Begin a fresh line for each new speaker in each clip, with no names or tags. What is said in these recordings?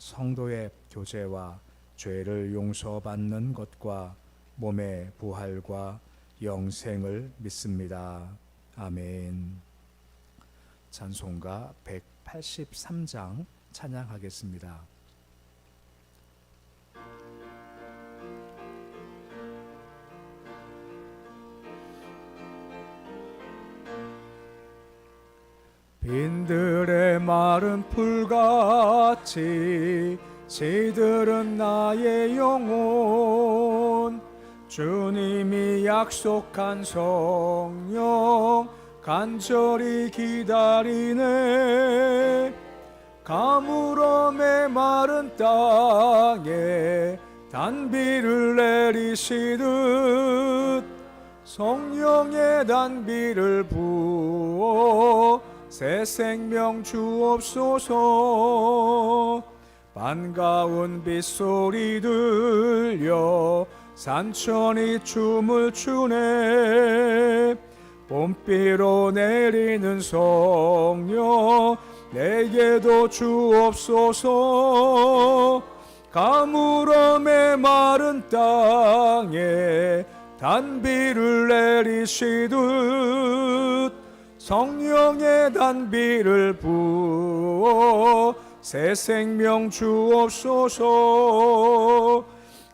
성도의 교제와 죄를 용서받는 것과 몸의 부활과 영생을 믿습니다. 아멘. 찬송가 183장 찬양하겠습니다. 빈들의 마른 풀같이 새들은 나의 영혼. 주님이 약속한 성령 간절히 기다리네. 가물어 메마른 땅에 단비를 내리시듯 성령의 단비를 부어 새 생명 주옵소서. 반가운 빗소리 들려 산천이 춤을 추네. 봄비로 내리는 성령 내게도 주옵소서. 가물어 메마른 땅에 단비를 내리시듯 성령의 단비를 부어 새 생명 주옵소서.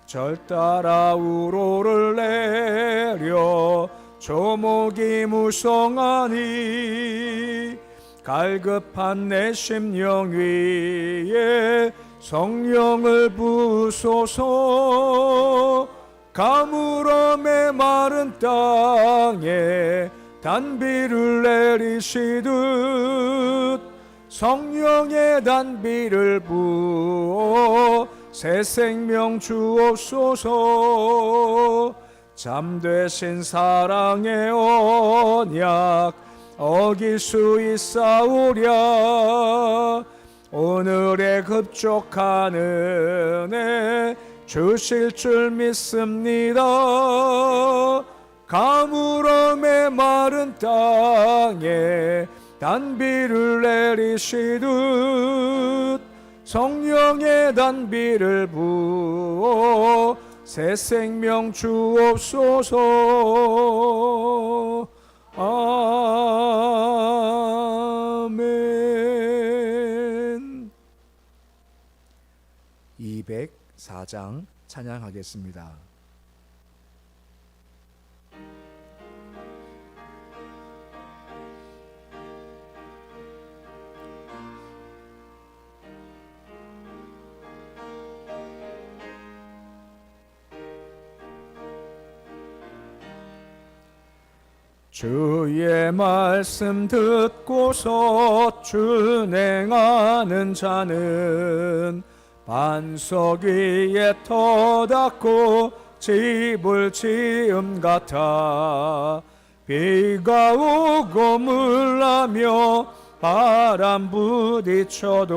절 따라 우로를 내려 조목이 무성하니 갈급한 내 심령 위에 성령을 부소서. 가물어 메마른 땅에 단비를 내리시듯 성령의 단비를 부어 새 생명 주옵소서. 잠되신 사랑의 언약 어길 수 있사오랴. 오늘의 급족한 은혜 주실 줄 믿습니다 가물어 메마른 땅에 단비를 내리시듯 성령의 단비를 부어 새 생명 주옵소서 아멘 204장 찬양하겠습니다. 주의 말씀 듣고서 준행하는 자는 반석 위에 터닫고 집을 지음 같아 비가 오고 물나며 바람 부딪혀도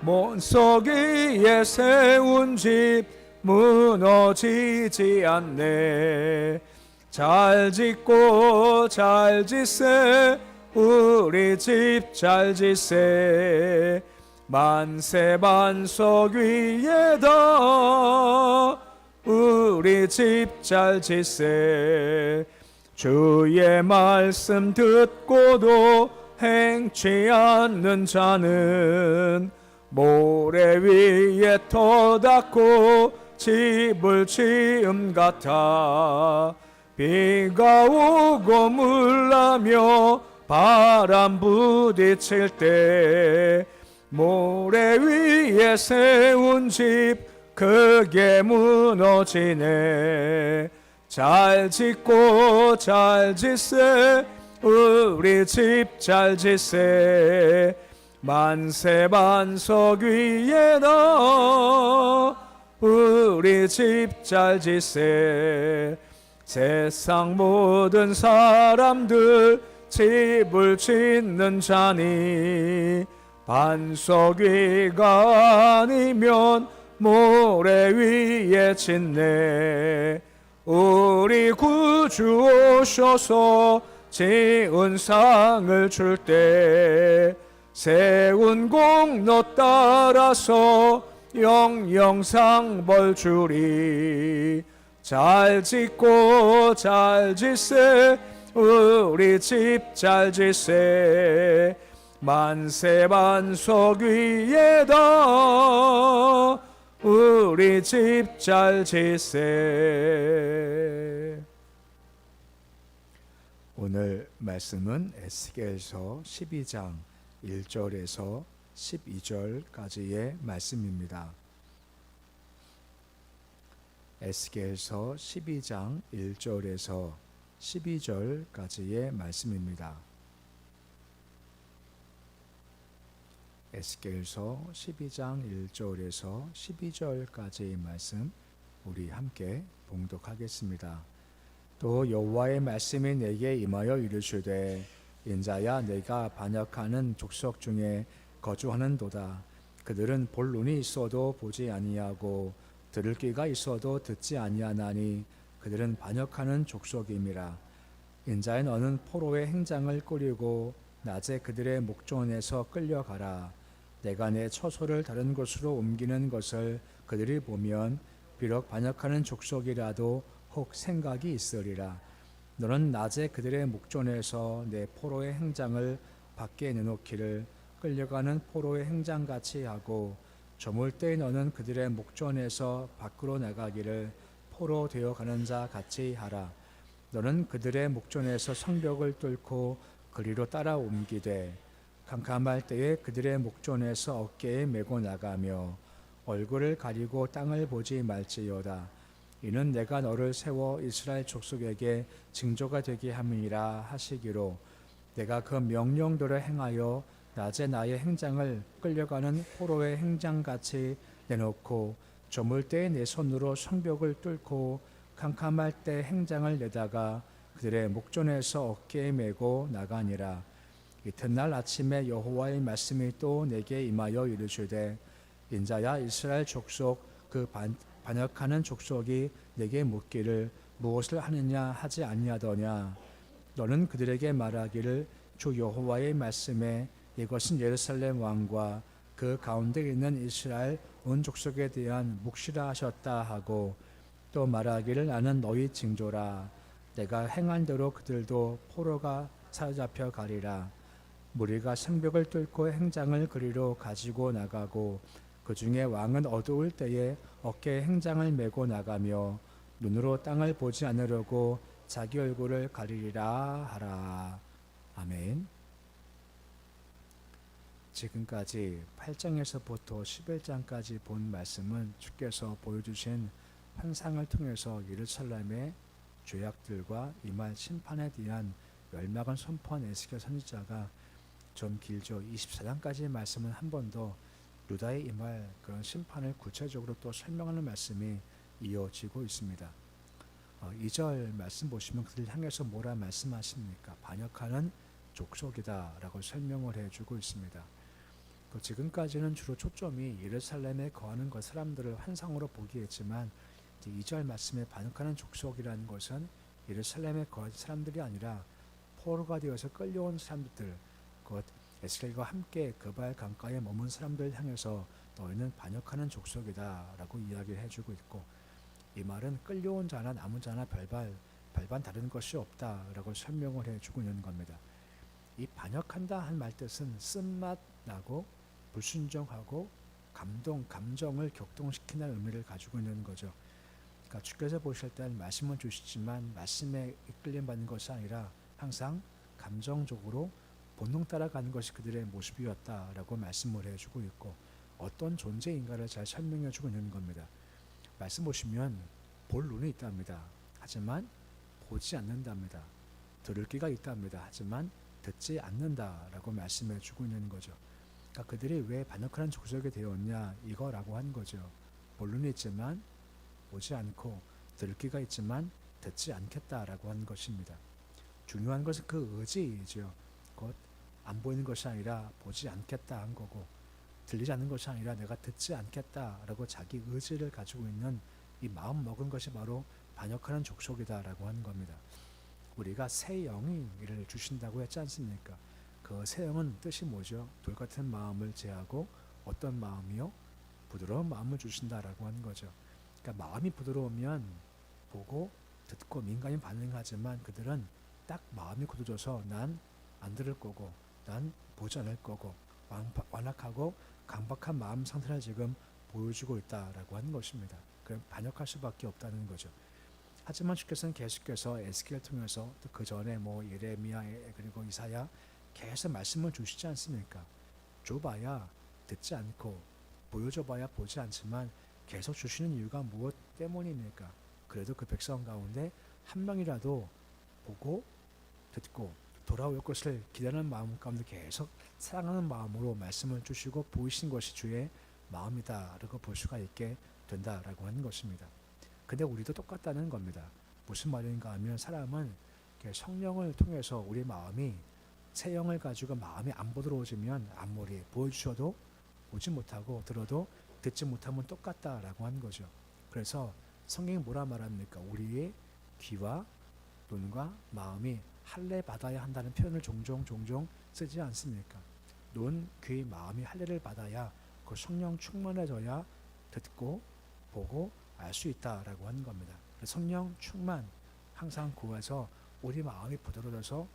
먼석 위에 세운 집 무너지지 않네 잘 짓고 잘 짓세. 우리 집 잘 짓세. 만세 반석 위에다 우리 집 잘 짓세. 주의 말씀 듣고도 행치 않는 자는 모래 위에 터닫고 집을 지음 같아 비가 오고 물나며 바람 부딪힐 때 모래 위에 세운 집 그게 무너지네. 잘 짓고 잘 짓세. 우리 집 잘 짓세. 만세 반석 위에다 우리 집 잘 짓세 세상 모든 사람들 집을 짓는 자니 반석 위가 아니면 모래 위에 짓네. 우리 구주 오셔서 지은 상을 줄 때 세운 공로 따라서 영영상 벌 주리 잘 짓고 잘 짓세. 우리 집 잘 짓세. 만세 반석 위에다 우리 집 잘 짓세. 오늘 말씀은 에스겔서 12장 1절에서 12절까지의 말씀입니다. 에스겔서 12장 1절에서 12절까지의 말씀입니다. 에스겔서 12장 1절에서 12절까지의 말씀 우리 함께 봉독하겠습니다. 또 여호와의 말씀이 내게 임하여 이르시되 인자야 내가 반역하는 족속 중에 거주하는도다 그들은 볼 눈이 있어도 보지 아니하고 들을 귀가 있어도 듣지 아니하나니 그들은 반역하는 족속임이라. 인자의 너는 포로의 행장을 꾸리고 낮에 그들의 목전에서 끌려가라. 내가 내 처소를 다른 곳으로 옮기는 것을 그들이 보면 비록 반역하는 족속이라도 혹 생각이 있으리라. 너는 낮에 그들의 목전에서 내 포로의 행장을 밖에 내놓기를 끌려가는 포로의 행장같이 하고 저물 때 너는 그들의 목전에서 밖으로 나가기를 포로 되어 가는 자 같이 하라. 너는 그들의 목전에서 성벽을 뚫고 그리로 따라 옮기되 캄캄할 때에 그들의 목전에서 어깨에 메고 나가며 얼굴을 가리고 땅을 보지 말지어다. 이는 내가 너를 세워 이스라엘 족속에게 징조가 되게 함이라 하시기로 내가 그 명령대로 행하여 낮에 나의 행장을 끌려가는 포로의 행장같이 내놓고 저물 때에 내 손으로 성벽을 뚫고 캄캄할 때 행장을 내다가 그들의 목전에서 어깨에 메고 나가니라. 이튿날 아침에 여호와의 말씀이 또 내게 임하여 이르시되 인자야 이스라엘 족속 그 반, 반역하는 족속이 내게 묻기를 무엇을 하느냐 하지 아니하더냐? 너는 그들에게 말하기를 주 여호와의 말씀에 이것은 예루살렘 왕과 그 가운데 있는 이스라엘 온 족속에 대한 묵시라 하셨다 하고 또 말하기를 나는 너희 징조라 내가 행한 대로 그들도 포로가 사로잡혀 가리라 무리가 성벽을 뚫고 행장을 그리로 가지고 나가고 그 중에 왕은 어두울 때에 어깨에 행장을 메고 나가며 눈으로 땅을 보지 않으려고 자기 얼굴을 가리리라 하라. 아멘. 지금까지 8장에서부터 11장까지 본 말씀은 주께서 보여주신 환상을 통해서 예루살렘의 죄악들과 이말 심판에 대한 멸망을 선포한 에스겔 선지자가 좀 길죠. 24장까지의 말씀은 한 번 더 유다의 임할 그런 심판을 구체적으로 또 설명하는 말씀이 이어지고 있습니다. 어, 2절 말씀 보시면 그들 향해서 뭐라 말씀하십니까? 반역하는 족속이다라고 설명을 해주고 있습니다. 그 지금까지는 주로 초점이 예루살렘에 거하는 것 사람들을 환상으로 보기 했지만 이제 2절 말씀에 반역하는 족속이라는 것은 예루살렘에 거한 사람들이 아니라 포로가 되어서 끌려온 사람들 곧 에스겔과 함께 그발 강가에 머문 사람들 향해서 너희는 반역하는 족속이다라고 이야기를 해주고 있고 이 말은 끌려온 자나 남은 자나 별반 별반 다른 것이 없다라고 설명을 해주고 있는 겁니다. 이 반역한다 한 말 뜻은 쓴맛 나고 불순종하고 감동, 감정을 격동시키는 의미를 가지고 있는 거죠. 그러니까 주께서 보실 때는 말씀을 주시지만 말씀에 이끌림 받는 것이 아니라 항상 감정적으로 본능 따라가는 것이 그들의 모습이었다라고 말씀을 해주고 있고 어떤 존재인가를 잘 설명해주고 있는 겁니다. 말씀 보시면 볼 눈이 있답니다. 하지만 보지 않는답니다. 들을 귀가 있답니다. 하지만 듣지 않는다라고 말씀해주고 있는 거죠. 그러니까 그들이 왜 반역하는 족속이 되었냐 이거라고 한 거죠. 볼 눈이 있지만 보지 않고 들을 귀가 있지만 듣지 않겠다라고 하는 것입니다. 중요한 것은 그 의지이죠. 곧 안 보이는 것이 아니라 보지 않겠다 한 거고 들리지 않는 것이 아니라 내가 듣지 않겠다라고 자기 의지를 가지고 있는 이 마음 먹은 것이 바로 반역하는 족속이다라고 하는 겁니다. 우리가 새 영이 이를 주신다고 했지 않습니까? 그새 영은 뜻이 뭐죠? 돌 같은 마음을 제하고 어떤 마음이요? 부드러운 마음을 주신다라고 하는 거죠. 그러니까 마음이 부드러우면 보고 듣고 민감히 반응하지만 그들은 딱 마음이 굳어져서 난 안 들을 거고 난 보지 않을 거고 완- 완악하고 강박한 마음 상태를 지금 보여주고 있다라고 하는 것입니다. 그럼 반역할 수밖에 없다는 거죠. 하지만 주께서는 계속해서 에스겔을 통해서 또 그 전에 뭐 예레미야 에- 그리고 이사야 계속 말씀을 주시지 않습니까? 줘봐야 듣지 않고 보여줘봐야 보지 않지만 계속 주시는 이유가 무엇 때문입니까? 그래도 그 백성 가운데 한 명이라도 보고 듣고 돌아올 것을 기다리는 마음 가운데 계속 사랑하는 마음으로 말씀을 주시고 보이신 것이 주의 마음이다라고 볼 수가 있게 된다라고 하는 것입니다. 근데 우리도 똑같다는 겁니다. 무슨 말인가 하면 사람은 성령을 통해서 우리 마음이 새 영을 가지고 마음이 안 부드러워지면 아무리 보여주셔도 보지 못하고 들어도 듣지 못하면 똑같다라고 하는 거죠. 그래서 성경이 뭐라 말합니까? 우리의 귀와 눈과 마음이 할례 받아야 한다는 표현을 종종 종종 쓰지 않습니까? 눈, 귀, 마음이 할례를 받아야 그 성령 충만해져야 듣고 보고 알 수 있다라고 하는 겁니다. 성령 충만 항상 구해서 우리 마음이 부드러워져서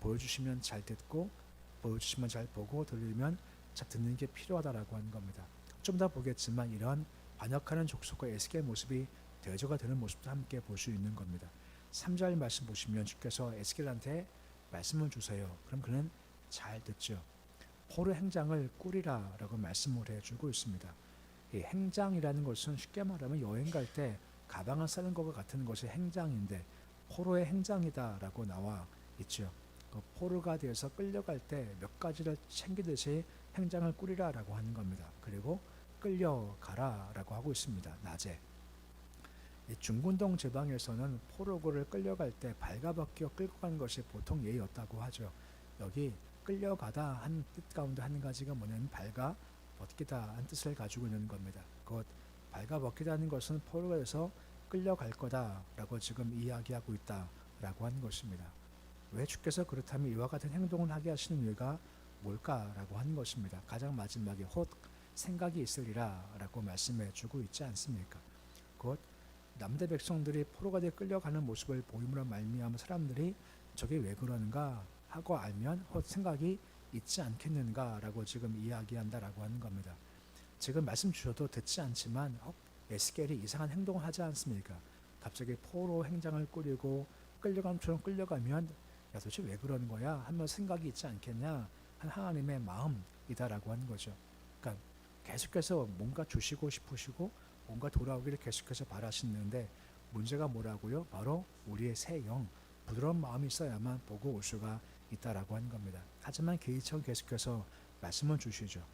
보여주시면 잘 듣고 보여주시면 잘 보고 들리면 잘 듣는 게 필요하다라고 하는 겁니다. 좀 더 보겠지만 이런 반역하는 족속과 에스겔 모습이 대조가 되는 모습도 함께 볼 수 있는 겁니다. 3절 말씀 보시면 주께서 에스겔한테 말씀을 주세요. 그럼 그는 잘 듣죠. 포로 행장을 꾸리라라고 말씀을 해주고 있습니다. 이 행장이라는 것은 쉽게 말하면 여행 갈 때 가방을 싸는 것과 같은 것이 행장인데 포로의 행장이다라고 나와 있죠. 그 포로가 되어서 끌려갈 때 몇 가지를 챙기듯이 행장을 꾸리라라고 하는 겁니다. 그리고 끌려가라라고 하고 있습니다. 낮에. 이 중군동 지방에서는 포로고를 끌려갈 때 발가벗겨 끌고 가는 것이 보통 예였다고 하죠. 여기 끌려가다 한 뜻 가운데 한 가지가 뭐냐면 발가 벗기다 한 뜻을 가지고 있는 겁니다. 곧 발가 벗기다는 것은 포로에서 끌려갈 거다라고 지금 이야기하고 있다라고 하는 것입니다. 왜 주께서 그렇다면 이와 같은 행동을 하게 하시는 이유가 뭘까라고 하는 것입니다. 가장 마지막에 헛 생각이 있으리라라고 말씀해 주고 있지 않습니까? 곧 남대 백성들이 포로가 돼 끌려가는 모습을 보임으로 말미암아 사람들이 저게 왜 그러는가 하고 알면 헛 생각이 있지 않겠는가라고 지금 이야기한다라고 하는 겁니다. 지금 말씀 주셔도 듣지 않지만 어, 에스겔이 이상한 행동을 하지 않습니까? 갑자기 포로 행장을 꾸리고 끌려감처럼 끌려가면 야 도대체 왜 그러는 거야? 하면 생각이 있지 않겠냐? 한 하나님의 마음이다라고 하는 거죠. 그러니까 계속해서 뭔가 주시고 싶으시고 뭔가 돌아오기를 계속해서 바라시는데 문제가 뭐라고요? 바로 우리의 새 영, 부드러운 마음이 있어야만 보고 올 수가 있다라고 하는 겁니다. 하지만 개의처럼 계속해서 말씀을 주시죠.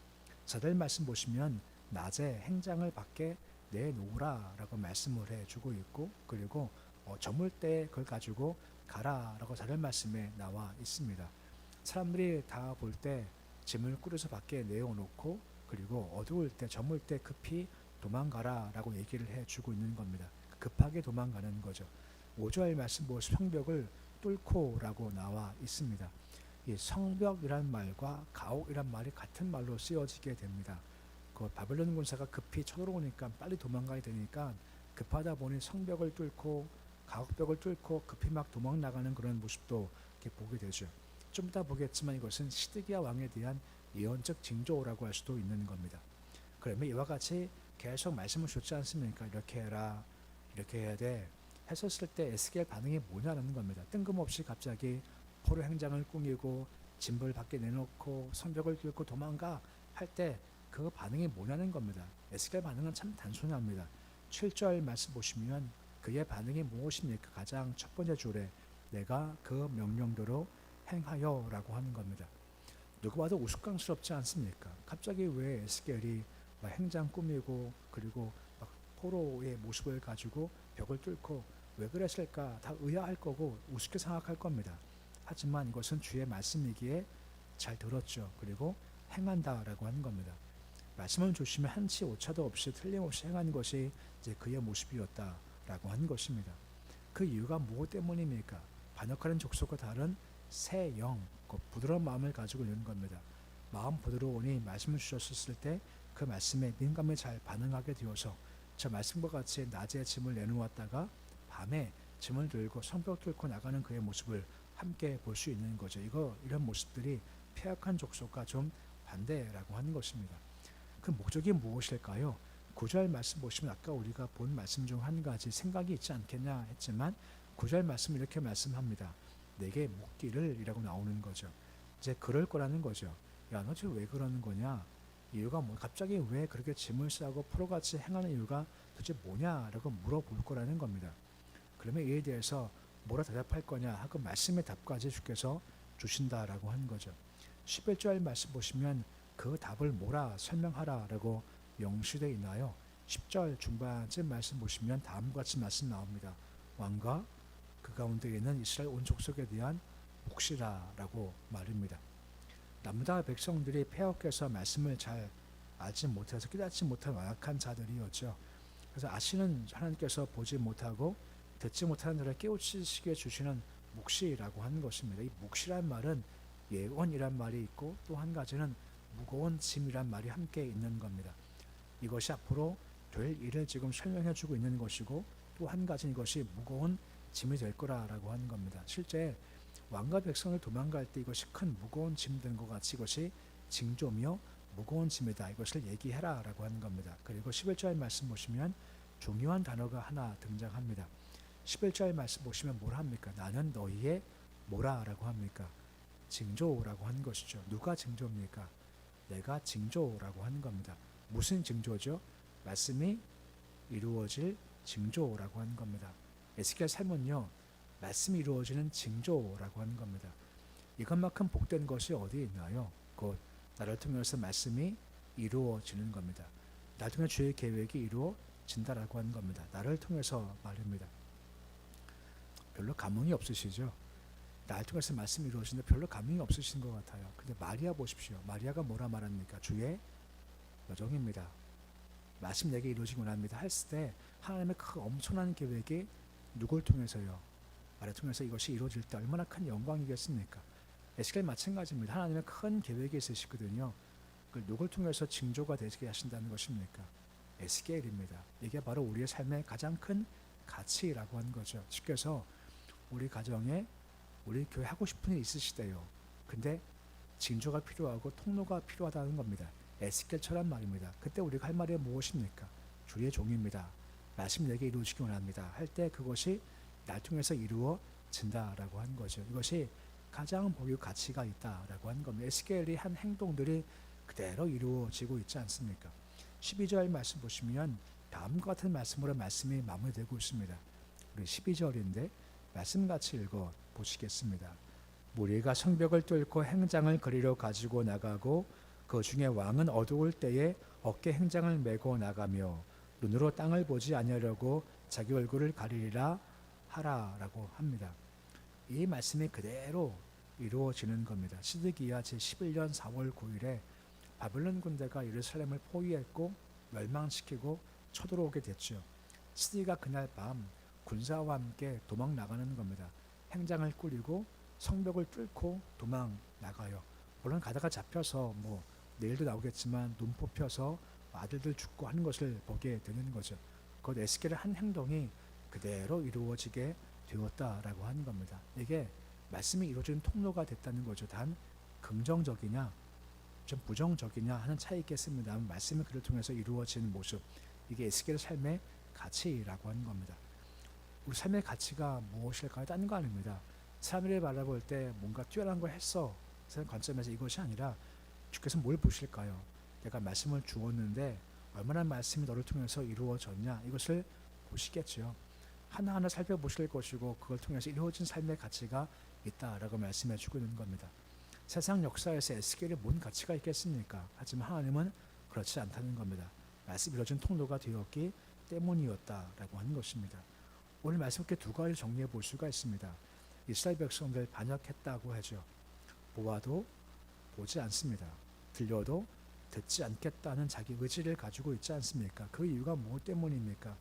저들 말씀 보시면 낮에 행장을 밖에 내놓으라라고 말씀을 해주고 있고 그리고 어, 저물 때 그걸 가지고 가라라고 다른 말씀에 나와 있습니다. 사람들이 다 볼 때 짐을 꾸려서 밖에 내어놓고 그리고 어두울 때 저물 때 급히 도망가라라고 얘기를 해주고 있는 겁니다. 급하게 도망가는 거죠. 5절 말씀 보시 성벽을 뚫고라고 나와 있습니다. 이 성벽이란 말과 가옥이란 말이 같은 말로 쓰여지게 됩니다. 그 바벨론 군사가 급히 쳐들어오니까 빨리 도망가야 되니까 급하다 보니 성벽을 뚫고 가옥벽을 뚫고 급히 막 도망 나가는 그런 모습도 이렇게 보게 되죠. 좀 이따 보겠지만 이것은 시드기야 왕에 대한 예언적 징조라고 할 수도 있는 겁니다. 그러면 이와 같이 계속 말씀을 줬지 않습니까? 이렇게 해라, 이렇게 해야 돼. 했었을 때 에스겔 반응이 뭐냐는 겁니다. 뜬금없이 갑자기 포로 행장을 꾸미고 진벌 밖에 내놓고 성벽을 뚫고 도망가 할 때 그 반응이 뭐냐는 겁니다. 에스겔 반응은 참 단순합니다. 7절 말씀 보시면 그의 반응이 무엇입니까? 가장 첫 번째 줄에 내가 그 명령대로 행하여 라고 하는 겁니다. 누구 봐도 우스꽝스럽지 않습니까? 갑자기 왜 에스겔이 막 행장 꾸미고 그리고 막 포로의 모습을 가지고 벽을 뚫고 왜 그랬을까 다 의아할 거고 우습게 생각할 겁니다. 하지만 이것은 주의 말씀이기에 잘 들었죠. 그리고 행한다라고 하는 겁니다. 말씀을 주시면 한치 오차도 없이 틀림없이 행한 것이 이제 그의 모습이었다 라고 하는 것입니다. 그 이유가 무엇 때문입니까? 반역하는 족속과 다른 새 영, 그 부드러운 마음을 가지고 있는 겁니다. 마음 부드러우니 말씀을 주셨을 때 그 말씀에 민감히 잘 반응하게 되어서 저 말씀과 같이 낮에 짐을 내놓았다가 밤에 짐을 들고 성벽 뚫고 나가는 그의 모습을 함께 볼 수 있는 거죠. 이거 이런 모습들이 폐악한 족속과 좀 반대라고 하는 것입니다. 그 목적이 무엇일까요? 구절 말씀 보시면 아까 우리가 본 말씀 중 한 가지 생각이 있지 않겠냐 했지만 구절 말씀 이렇게 말씀합니다. 내게 묻기를 이라고 나오는 거죠. 이제 그럴 거라는 거죠. 야, 너 지금 왜 그러는 거냐? 이유가 뭐 갑자기 왜 그렇게 짐을 싸고 프로같이 행하는 이유가 도대체 뭐냐라고 물어볼 거라는 겁니다. 그러면 이에 대해서 뭐라 대답할 거냐 하고 말씀의 답까지 주께서 주신다라고 하는 거죠. 11절 말씀 보시면 그 답을 뭐라 설명하라라고 명시되어 있나요? 10절 중반쯤 말씀 보시면 다음과 같이 말씀 나옵니다. 왕과 그 가운데 있는 이스라엘 온 족속에 대한 몫이라라고 말입니다. 남유다 백성들이 폐역해서 말씀을 잘 알지 못해서 깨닫지 못한 완악한 자들이었죠. 그래서 아시는 하나님께서 보지 못하고 듣지 못하는 자를 깨우치시게 주시는 묵시라고 하는 것입니다. 이 묵시란 말은 예언이란 말이 있고 또 한 가지는 무거운 짐이란 말이 함께 있는 겁니다. 이것이 앞으로 될 일을 지금 설명해 주고 있는 것이고 또 한 가지는 이것이 무거운 짐이 될 거라라고 하는 겁니다. 실제 왕과 백성을 도망갈 때 이것이 큰 무거운 짐 된 것 같이 이것이 징조며 무거운 짐이다. 이것을 얘기해라 라고 하는 겁니다. 그리고 11절 말씀 보시면 중요한 단어가 하나 등장합니다. 11절 말씀 보시면 뭘 합니까? 나는 너희의 뭐라 라고 합니까? 징조라고 하는 것이죠. 누가 징조입니까? 내가 징조라고 하는 겁니다. 무슨 징조죠? 말씀이 이루어질 징조라고 하는 겁니다. 에스겔 삶은요, 말씀이 이루어지는 징조라고 하는 겁니다. 이것만큼 복된 것이 어디에 있나요? 곧 나를 통해서 말씀이 이루어지는 겁니다. 통해 주의 계획이 이루어진다라고 하는 겁니다. 나를 통해서 말입니다. 별로 감흥이 없으시죠? 나를 통해서 말씀이 이루어지는데 별로 감흥이 없으신 것 같아요. 근데 마리아 보십시오. 마리아가 뭐라 말합니까? 주의 여종입니다. 말씀 내게 이루어지기 원합니다. 했을 때 하나님의 그 엄청난 계획이 누굴 통해서요? 나를 통해서 이것이 이루어질 때 얼마나 큰 영광이겠습니까? 에스겔 마찬가지입니다. 하나님의 큰 계획이 있으시거든요. 그 누굴 통해서 징조가 되게 하신다는 것입니까? 에스겔입니다. 이게 바로 우리의 삶의 가장 큰 가치라고 하는 거죠. 쉽게 해서 우리 가정에 우리 교회 하고 싶은 일 있으시대요. 근데 징조가 필요하고 통로가 필요하다는 겁니다. 에스겔처럼 말입니다. 그때 우리가 할 말이 무엇입니까? 주의 종입니다. 말씀 내게 이루어지기 원합니다. 할 때 그것이 날 통해서 이루어진다라고 하는 거죠. 이것이 가장 복의 가치가 있다라고 하는 겁니다. 에스겔이 한 행동들이 그대로 이루어지고 있지 않습니까? 12절 말씀 보시면 다음과 같은 말씀으로 말씀이 마무리되고 있습니다. 우리 12절인데 말씀 같이 읽어 보시겠습니다. 무리가 성벽을 뚫고 행장을 그리러 가지고 나가고 그 중에 왕은 어두울 때에 어깨 행장을 메고 나가며 눈으로 땅을 보지 아니하려고 자기 얼굴을 가리리라 하라라고 합니다. 이 말씀이 그대로 이루어지는 겁니다. 시드기야 제11년 4월 9일에 바벨론 군대가 예루살렘을 포위했고 멸망시키고 쳐들어오게 됐죠. 시드기가 그날 밤 군사와 함께 도망 나가는 겁니다. 행장을 꾸리고 성벽을 뚫고 도망 나가요. 물론 가다가 잡혀서 뭐 내일도 나오겠지만 눈 뽑혀서 아들들 죽고 하는 것을 보게 되는 거죠. 그 에스겔의 한 행동이 그대로 이루어지게 되었다라고 하는 겁니다. 이게 말씀이 이루어지는 통로가 됐다는 거죠. 단 긍정적이냐 좀 부정적이냐 하는 차이 있겠습니다만 말씀이 그를 통해서 이루어지는 모습 이게 에스겔의 삶의 가치라고 하는 겁니다. 우리 삶의 가치가 무엇일까요? 다른 거 아닙니다. 사람들이 바라볼 때 뭔가 뛰어난 걸 했어. 그런 관점에서 이것이 아니라 주께서 뭘 보실까요? 내가 말씀을 주었는데 얼마나 말씀이 너를 통해서 이루어졌냐 이것을 보시겠죠. 하나하나 살펴보실 것이고 그걸 통해서 이루어진 삶의 가치가 있다라고 말씀해 주고 있는 겁니다. 세상 역사에서 에스겔이 뭔 가치가 있겠습니까? 하지만 하나님은 그렇지 않다는 겁니다. 말씀 이루어진 통로가 되었기 때문이었다라고 하는 것입니다. 오늘 말씀 이렇게 두 가지 정리해 볼 수가 있습니다. 이스라엘 백성들 반역했다고 하죠. 보아도 보지 않습니다. 들려도 듣지 않겠다는 자기 의지를 가지고 있지 않습니까? 그 이유가 무엇 때문입니까?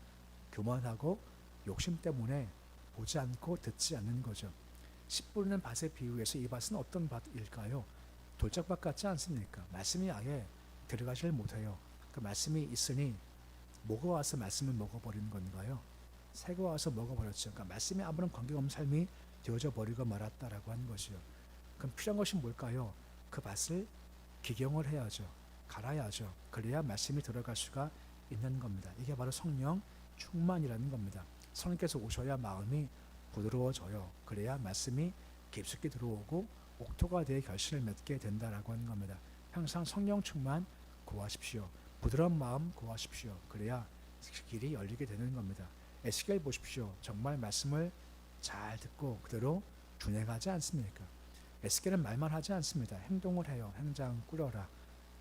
교만하고 욕심 때문에 보지 않고 듣지 않는 거죠. 씨 뿌리는 밭의 비유에서 이 밭은 어떤 밭일까요? 돌짝밭 같지 않습니까? 말씀이 아예 들어가질 못해요. 그 말씀이 있으니 뭐가 와서 말씀을 먹어버리는 건가요? 새가 와서 먹어버렸죠. 그러니까 말씀이 아무런 관계없는 삶이 되어져 버리고 말았다라고 하는 것이요. 그럼 필요한 것이 뭘까요? 그 밭을 기경을 해야죠. 갈아야죠. 그래야 말씀이 들어갈 수가 있는 겁니다. 이게 바로 성령 충만이라는 겁니다. 성령께서 오셔야 마음이 부드러워져요. 그래야 말씀이 깊숙이 들어오고 옥토가 되어 결실을 맺게 된다라고 하는 겁니다. 항상 성령 충만 구하십시오. 부드러운 마음 구하십시오. 그래야 그 길이 열리게 되는 겁니다. 에스겔 보십시오. 정말 말씀을 잘 듣고 그대로 준행하지 않습니까? 에스겔은 말만 하지 않습니다. 행동을 해요. 행장 꾸려라.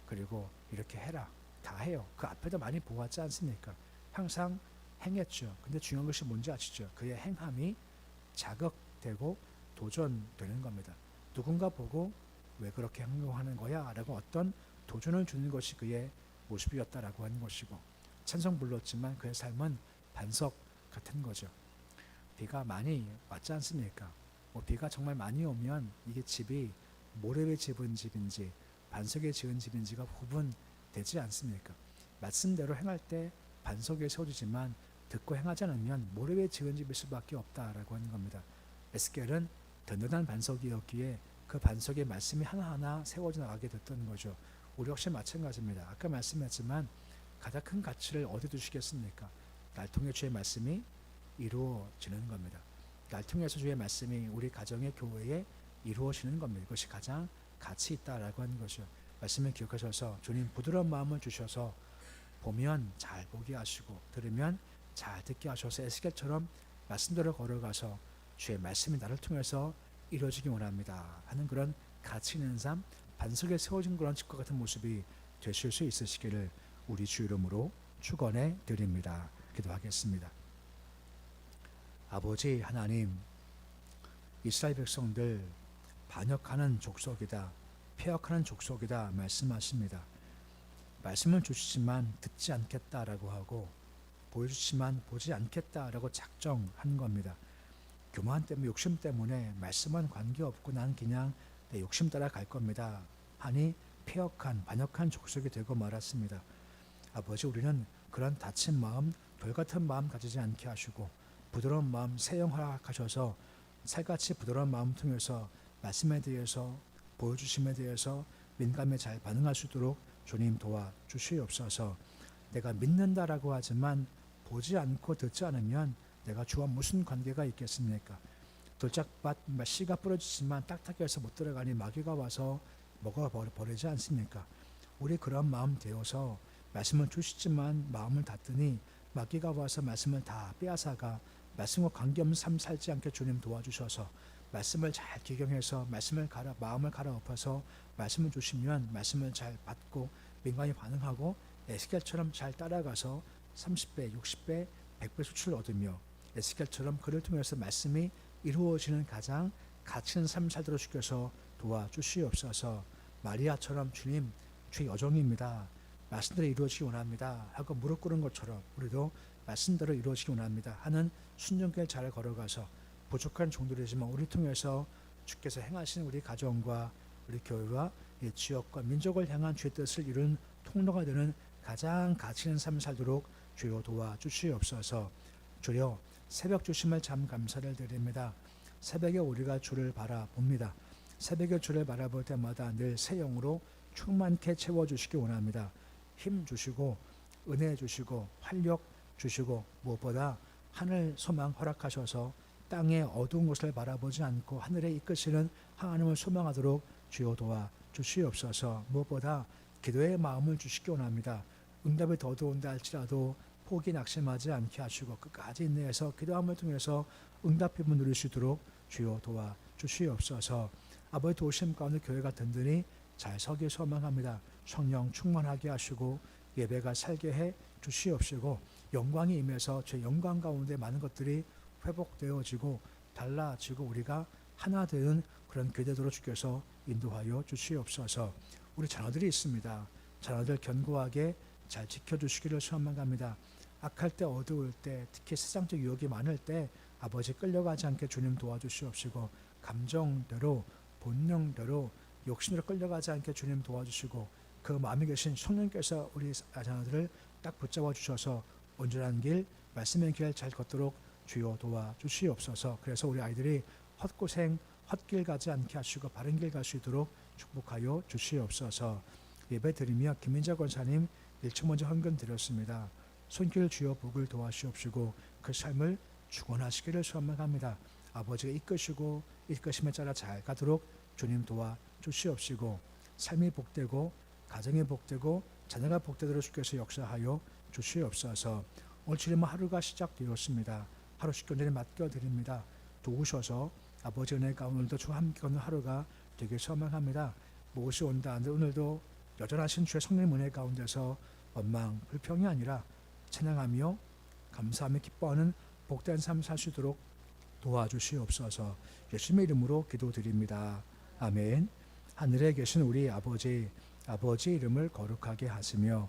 그리고 이렇게 해라. 다 해요. 그 앞에도 많이 보았지 않습니까? 항상 행했죠. 근데 중요한 것이 뭔지 아시죠? 그의 행함이 자극되고 도전되는 겁니다. 누군가 보고 왜 그렇게 행동하는 거야? 라고 어떤 도전을 주는 것이 그의 모습이었다라고 하는 것이고 찬성 불렀지만 그의 삶은 반석 같은 거죠. 비가 많이 왔지 않습니까? 뭐 비가 정말 많이 오면 이게 집이 모래 위에 집은 집인지 반석에 지은 집인지가 구분되지 않습니까? 말씀대로 행할 때 반석에 세워지지만 듣고 행하지 않으면 모래 위에 지은 집일 수밖에 없다라고 하는 겁니다. 에스겔은 든든한 반석이었기에 그 반석에 말씀이 하나하나 세워져 나가게 됐던 거죠. 우리 역시 마찬가지입니다. 아까 말씀했지만 가장 큰 가치를 어디 두시겠습니까? 날 통해 주의 말씀이 이루어지는 겁니다. 날 통해서 주의 말씀이 우리 가정의 교회에 이루어지는 겁니다. 이것이 가장 가치 있다라고 하는 것이요. 말씀을 기억하셔서 주님 부드러운 마음을 주셔서 보면 잘 보게 하시고 들으면 잘 듣게 하셔서 에스겔처럼 말씀대로 걸어가서 주의 말씀이 나를 통해서 이루어지기 원합니다 하는 그런 가치 있는 삶 반석에 세워진 그런 집과 같은 모습이 되실 수 있으시기를 우리 주 이름으로 축원해 드립니다. 기도하겠습니다. 아버지 하나님 이스라엘 백성들 반역하는 족속이다 폐역하는 족속이다 말씀하십니다. 말씀을 주시지만 듣지 않겠다라고 하고 보여주지만 보지 않겠다라고 작정한 겁니다. 교만 때문에 욕심 때문에 말씀은 관계없고 난 그냥 내 욕심 따라 갈 겁니다. 하니 폐역한 반역한 족속이 되고 말았습니다. 아버지 우리는 그런 다친 마음 돌 같은 마음 가지지 않게 하시고 부드러운 마음 세영 허락하셔서 살같이 부드러운 마음 통해서 말씀에 대해서 보여주심에 대해서 민감에 잘 반응할 수 있도록 주님 도와 주시옵소서. 내가 믿는다라고 하지만 보지 않고 듣지 않으면 내가 주와 무슨 관계가 있겠습니까? 돌짝밭 씨가 뿌려지지만 딱딱해서 못 들어가니 마귀가 와서 먹어버리지 않습니까? 우리 그런 마음 되어서 말씀을 주시지만 마음을 닫더니 마귀가 와서 말씀을 다 빼앗아가 말씀과 관계없는 삶 살지 않게 주님 도와주셔서 말씀을 잘 기경해서 말씀을 갈아 마음을 갈아엎어서 말씀을 주시면 말씀을 잘 받고 민감히 반응하고 에스겔처럼 잘 따라가서 30배, 60배, 100배 수출을 얻으며 에스겔처럼 그를 통해서 말씀이 이루어지는 가장 가치 있는 삶 살도록 주께서 도와주시옵소서 마리아처럼 주님 주의 여정입니다. 말씀대로 이루어지기 원합니다. 하고 무릎 꿇은 것처럼 우리도 말씀대로 이루어지기 원합니다. 하는 순종길 잘 걸어가서 부족한 종들이지만 우리 통해서 주께서 행하신 우리 가정과 우리 교회와 이 지역과 민족을 향한 주의 뜻을 이룬 통로가 되는 가장 가치 있는 삶을 살도록 주여 도와주시옵소서. 주여 새벽 주심을 참 감사를 드립니다. 새벽에 우리가 주를 바라봅니다. 새벽에 주를 바라볼 때마다 늘 새 영으로 충만케 채워주시기 원합니다. 힘 주시고 은혜 주시고 활력 주시고 무엇보다 하늘 소망 허락하셔서 땅의 어두운 곳을 바라보지 않고 하늘에 이끄시는 하나님을 소망하도록 주여 도와 주시옵소서 무엇보다 기도의 마음을 주시기 원합니다. 응답이 더도 온다 할지라도 포기 낙심하지 않게 하시고 끝까지 인내해서 기도함을 통해서 수 있도록 주여 도와 주시옵소서 아버지 도심 가운데 교회가 든든히 잘 서기 소망합니다. 성령 충만하게 하시고 예배가 살게 해 주시옵시고 영광이 임해서 제 영광 가운데 많은 것들이 회복되어지고 달라지고 우리가 하나 되는 그런 교대도로 주께서 인도하여 주시옵소서. 우리 자녀들이 있습니다. 자녀들 견고하게 잘 지켜주시기를 소망합니다. 악할 때 어두울 때 특히 세상적 유혹이 많을 때 아버지 끌려가지 않게 주님 도와주시옵시고 감정대로 본능대로 욕심으로 끌려가지 않게 주님 도와주시고 그 마음에 계신 성령께서 우리 자녀들을 딱 붙잡아 주셔서 온전한 길 말씀의 길 잘 걷도록 주여 도와 주시옵소서. 그래서 우리 아이들이 헛고생 헛길 가지 않게 하시고 바른 길 갈 수 있도록 축복하여 주시옵소서. 예배 드리며 김민자 권사님 1초 먼저 헌금 드렸습니다. 손길 주여 복을 도와주시옵시고 그 삶을 축원하시기를 소망합니다. 아버지가 이끄시고 이끄심에 따라 잘 가도록 주님 도와 주시옵시고 삶이 복되고 가정이 복되고 자녀가 복되도록 주께서 역사하여 주시옵소서. 오늘 주님은 하루가 시작되었습니다. 하루 식견전에 맡겨드립니다. 도우셔서 아버지 은혜 가운데도 주와 함께 걷는 하루가 되게 소망합니다. 무엇이 온다 한들 오늘도 여전하신 주의 성령 은혜 가운데서 원망, 불평이 아니라 찬양하며 감사하며 기뻐하는 복된 삶 있도록 도와주시옵소서. 예수님의 이름으로 기도드립니다. 아멘. 하늘에 계신 우리 아버지, 아버지 이름을 거룩하게 하시며